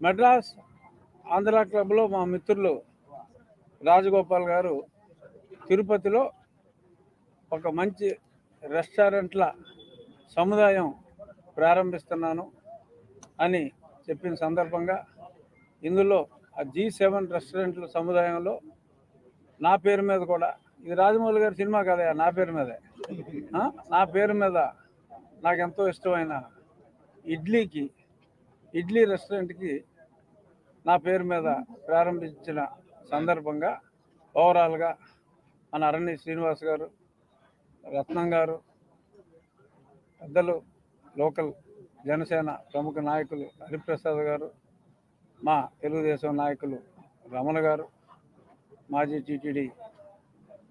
మద్రాస్ ఆంధ్ర క్లబ్లో మా మిత్రులు రాజగోపాల్ గారు తిరుపతిలో ఒక మంచి రెస్టారెంట్ల సముదాయం ప్రారంభిస్తున్నాను అని చెప్పిన సందర్భంగా ఇందులో ఆ జీ సెవెన్ రెస్టారెంట్ల సముదాయంలో నా పేరు మీద కూడా ఇది రాజమౌళి గారి సినిమా కదా నా పేరు మీదే. నా పేరు మీద నాకు ఎంతో ఇష్టమైన ఇడ్లీకి ఇడ్లీ రెస్టారెంట్కి నా పేరు మీద ప్రారంభించిన సందర్భంగా ఓవరాల్గా మన అరణ్య శ్రీనివాస్ గారు రత్నం గారు పెద్దలు లోకల్ జనసేన ప్రముఖ నాయకులు హరిప్రసాద్ గారు మా తెలుగుదేశం నాయకులు రమణ గారు మాజీ టీటీడీ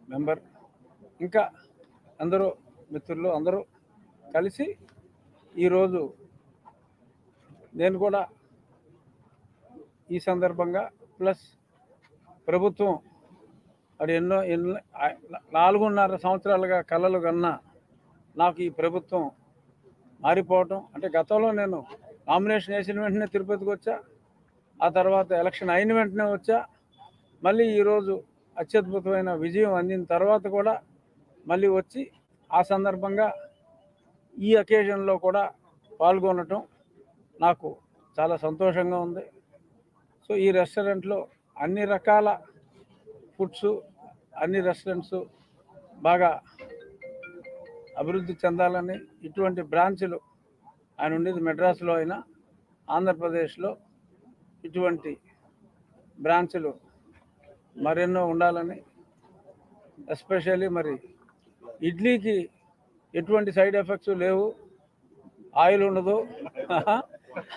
మెంబర్ ఇంకా అందరూ మిత్రులు అందరూ కలిసి ఈరోజు నేను కూడా ఈ సందర్భంగా ప్లస్ ప్రభుత్వం మరి ఎన్నో ఎన్నో నాలుగున్నర సంవత్సరాలుగా కలలు కన్నా నాకు ఈ ప్రభుత్వం మారిపోవటం అంటే గతంలో నేను నామినేషన్ వేసిన వెంటనే తిరుపతికి వచ్చా ఆ తర్వాత ఎలక్షన్ అయిన వెంటనే వచ్చా మళ్ళీ ఈరోజు అత్యద్భుతమైన విజయం అందిన తర్వాత కూడా మళ్ళీ వచ్చి ఆ సందర్భంగా ఈ అకేషన్లో కూడా పాల్గొనటం నాకు చాలా సంతోషంగా ఉంది. సో ఈ రెస్టారెంట్లో అన్ని రకాల ఫుడ్స్ అన్ని రెస్టారెంట్స్ బాగా అభివృద్ధి చెందాలని ఇటువంటి బ్రాంచ్లు ఆయన ఉండేది మెడ్రాస్లో అయినా ఆంధ్రప్రదేశ్లో ఇటువంటి బ్రాంచ్లు మరెన్నో ఉండాలని ఎస్పెషల్లీ మరి ఇడ్లీకి ఎటువంటి సైడ్ ఎఫెక్ట్స్ లేవు ఆయిల్ ఉండదు.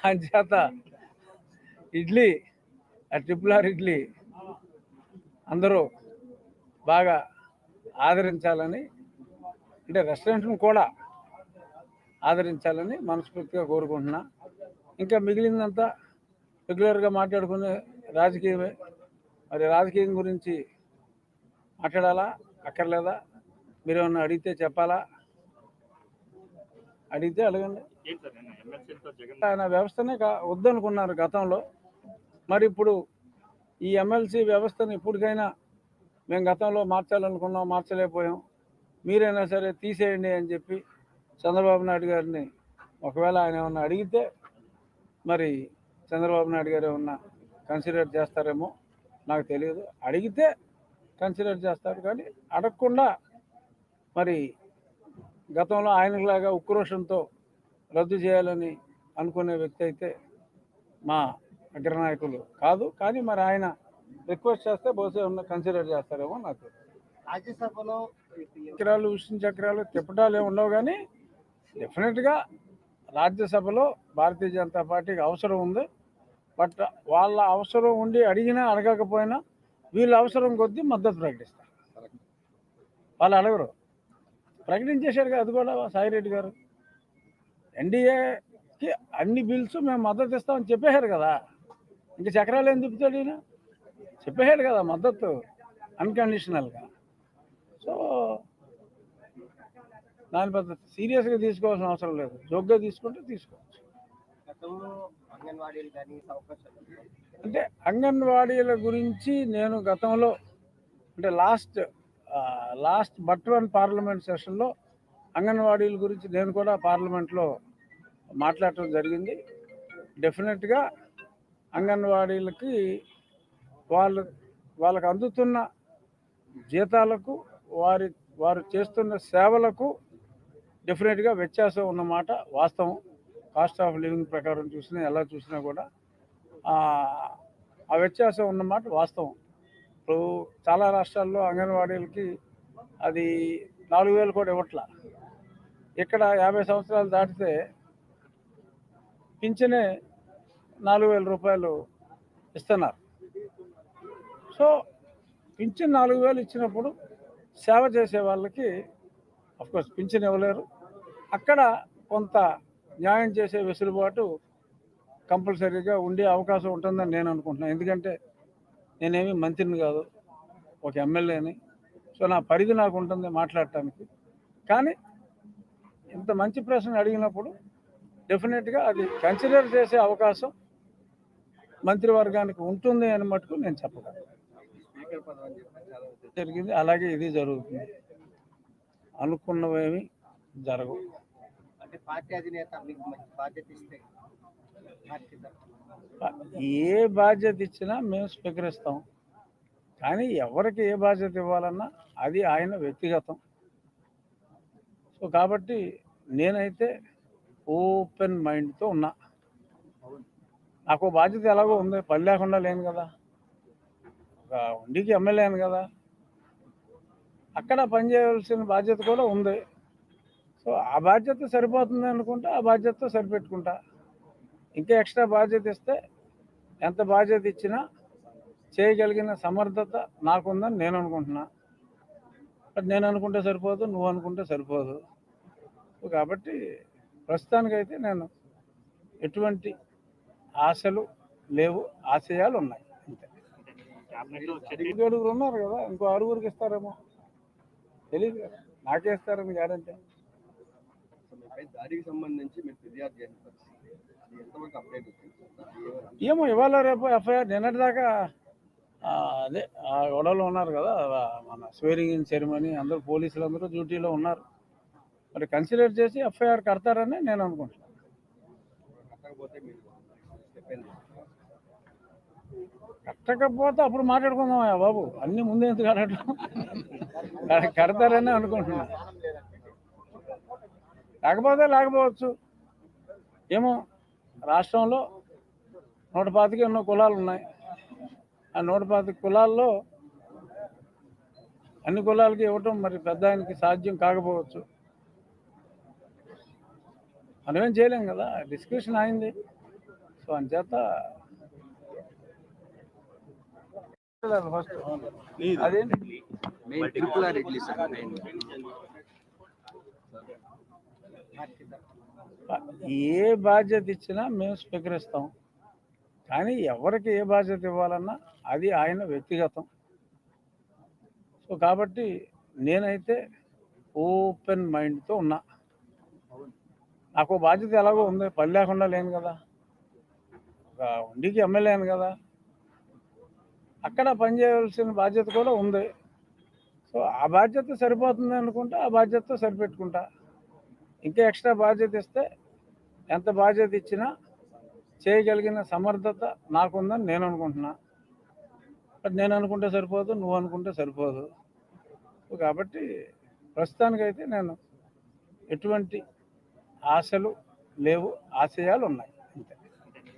అంచేత ఇడ్లీ ఆ ట్రిపుల్ ఆర్ ఇడ్లీ. అందరూ బాగా ఆదరించాలని అంటే రెస్టారెంట్ను కూడా ఆదరించాలని మనస్ఫూర్తిగా కోరుకుంటున్నా. ఇంకా మిగిలిందంతా రెగ్యులర్గా మాట్లాడుకునే రాజకీయమే. మరి రాజకీయం గురించి మాట్లాడాలా? అక్కర్లేదా? మీరు ఏమన్నా అడిగితే చెప్పాలా? అడిగితే అడగండి. ఆయన వ్యవస్థనే కా- వద్దనుకున్నారు గతంలో. మరి ఇప్పుడు ఈ ఎమ్మెల్సీ వ్యవస్థను ఇప్పటికైనా మేము గతంలో మార్చాలనుకున్నాం మార్చలేకపోయాం. మీరైనా సరే తీసేయండి అని చెప్పి చంద్రబాబు నాయుడు గారిని ఒకవేళ ఆయన ఏమన్నా అడిగితే మరి చంద్రబాబు నాయుడు గారు ఏమన్నా కన్సిడర్ చేస్తారేమో నాకు తెలియదు. అడిగితే కన్సిడర్ చేస్తారు కానీ అడగకుండా మరి గతంలో ఆయనలాగా ఉక్రోషంతో రద్దు చేయాలని అనుకునే వ్యక్తి అయితే మా అగ్రనాయకులు కాదు. కానీ మరి ఆయన రిక్వెస్ట్ చేస్తే బహుశా ఏమన్నా కన్సిడర్ చేస్తారేమో నాకు. రాజ్యసభలో చక్రాలు విష్ణు చక్రాలు తిప్పటాలు ఏమి ఉండవు కానీ డెఫినెట్గా రాజ్యసభలో భారతీయ జనతా పార్టీకి అవసరం ఉంది. బట్ వాళ్ళ అవసరం ఉండి అడిగినా అడగకపోయినా వీళ్ళ అవసరం కొద్దీ మద్దతు ప్రకటిస్తారు. వాళ్ళు అడగరు. ప్రకటించేశారు కదా అది కూడా సాయిరెడ్డి గారు. ఎన్డీఏకి అన్ని బిల్స్ మేము మద్దతు ఇస్తామని చెప్పేశారు కదా. ఇంక చక్రాలు ఏం తిప్పుతాడు ఈయన? చెప్పేశాడు కదా మద్దతు అన్కండిషనల్గా సో దాని పెద్ద సీరియస్గా తీసుకోవాల్సిన అవసరం లేదు. జోక్గా తీసుకుంటే తీసుకోవచ్చు. అంటే అంగన్వాడీల గురించి నేను గతంలో అంటే last last but one parliament సెషన్లో అంగన్వాడీల గురించి నేను కూడా పార్లమెంట్లో మాట్లాడటం జరిగింది. డెఫినెట్గా అంగన్వాడీలకి వాళ్ళు వాళ్ళకు అందుతున్న జీతాలకు వారి వారు చేస్తున్న సేవలకు డెఫినెట్గా వ్యత్యాసం ఉన్నమాట. వాస్తవం. కాస్ట్ ఆఫ్ లివింగ్ ప్రకారం చూసినా ఎలా చూసినా కూడా ఆ ఆ వ్యత్యాసం ఉన్నమాట. వాస్తవం. ఇప్పుడు చాలా రాష్ట్రాల్లో అంగన్వాడీలకి అది నాలుగు వేలు కూడా ఇవ్వట్ల. ఇక్కడ యాభై సంవత్సరాలు దాటితే పింఛనే నాలుగు వేల రూపాయలు ఇస్తున్నారు. సో పింఛన్ నాలుగు వేలు ఇచ్చినప్పుడు సేవ చేసే వాళ్ళకి అఫ్కోర్స్ పింఛన్ ఇవ్వలేరు. అక్కడ కొంత న్యాయం చేసే వెసులుబాటు కంపల్సరీగా ఉండే అవకాశం ఉంటుందని నేను అనుకుంటున్నాను. ఎందుకంటే నేనేమి మంత్రిని కాదు ఒక ఎమ్మెల్యేని. సో నా పరిధి నాకు ఉంటుంది మాట్లాడటానికి. కానీ ఇంత మంచి ప్రశ్న అడిగినప్పుడు డెఫినెట్గా అది కన్సిడర్ చేసే అవకాశం మంత్రివర్గానికి ఉంటుంది అని మటుకు నేను చెప్పగలను. జరిగింది. అలాగే ఇది జరుగుతుంది. అనుకున్నవేమి జరగవు. అంటే పార్టీ అధినేత మీకు బాధ్యత ఇస్తే ఏ బాధ్యత ఇచ్చినా మేము స్వీకరిస్తాం. కానీ ఎవరికి ఏ బాధ్యత ఇవ్వాలన్నా అది ఆయన వ్యక్తిగతం. సో కాబట్టి నేనైతే ఓపెన్ మైండ్తో ఉన్నా. నాకు బాధ్యత ఎలాగో ఉంది. పని లేకుండా లేను కదా. ఒక ఉండికి ఎమ్మెల్యేను కదా. అక్కడ పనిచేయవలసిన బాధ్యత కూడా ఉంది. సో ఆ బాధ్యత సరిపోతుంది అనుకుంటా ఆ బాధ్యతతో సరిపెట్టుకుంటా. ఇంకా ఎక్స్ట్రా బాధ్యత ఇస్తే ఎంత బాధ్యత ఇచ్చినా చేయగలిగిన సమర్థత నాకుందని నేను అనుకుంటున్నా. బట్ నేను అనుకుంటే సరిపోదు నువ్వు అనుకుంటే సరిపోదు. కాబట్టి ప్రస్తుతానికైతే నేను ఎటువంటి ఆశలు లేవు ఆశయాలు ఉన్నాయి. అంతే. ఏడుగురు ఉన్నారు కదా ఇంకో ఆరుగురికి ఇస్తారేమో. తెలియదు కదా. నాకే ఇస్తారని గ్యారంటీ దాడికి సంబంధించి మీరు ఫిర్యాదు చేసిన ఏమో ఇవాళ రేపు ఎఫ్ఐఆర్ నిన్నటిదాకా ఆ, అదే ఆ గొడవలో ఉన్నారు కదా మన స్వేరింగ్ ఇన్ సెరమనీ అందరూ పోలీసులు అందరూ డ్యూటీలో ఉన్నారు. మరి కన్సిడర్ చేసి ఎఫ్ఐఆర్ కడతారని నేను అనుకుంటున్నాను. కట్టకపోతే అప్పుడు మాట్లాడుకుందాం బాబు. అన్ని ముందే ఎందుకు కట్టడం కడతారని అనుకుంటున్నాను. లేకపోతే లేకపోవచ్చు. ఏమో రాష్ట్రంలో నూట పాతిక ఎన్నో కులాలు ఉన్నాయి ఆ నూట పాతిక కులాల్లో అన్ని కులాలకి ఇవ్వటం మరి పెద్ద ఆయనకి సాధ్యం కాకపోవచ్చు. మనమేం చేయలేం కదా డిస్కషన్ అయింది సో అంచేత ఫస్ట్ అదేంటి ఏ బాధ్యత ఇచ్చినా మేము స్వీకరిస్తాం. కానీ ఎవరికి ఏ బాధ్యత ఇవ్వాలన్నా అది ఆయన వ్యక్తిగతం. సో కాబట్టి నేనైతే ఓపెన్ మైండ్తో ఉన్నా. నాకు బాధ్యత ఎలాగో ఉంది. పని లేకుండా లేను కదా. ఒక ఉండికి ఎమ్మెల్యేను కదా. అక్కడ పనిచేయవలసిన బాధ్యత కూడా ఉంది. సో ఆ బాధ్యత సరిపోతుంది అనుకుంటా ఆ బాధ్యతతో సరిపెట్టుకుంటా. ఇంకా ఎక్స్ట్రా బాధ్యత ఇస్తే ఎంత బాధ్యత ఇచ్చినా చేయగలిగిన సమర్థత నాకుందని నేను అనుకుంటున్నా. బట్ నేను అనుకుంటే సరిపోదు నువ్వు అనుకుంటే సరిపోదు. కాబట్టి ప్రస్తుతానికైతే నేను ఎటువంటి ఆశలు లేవు ఆశయాలు ఉన్నాయి.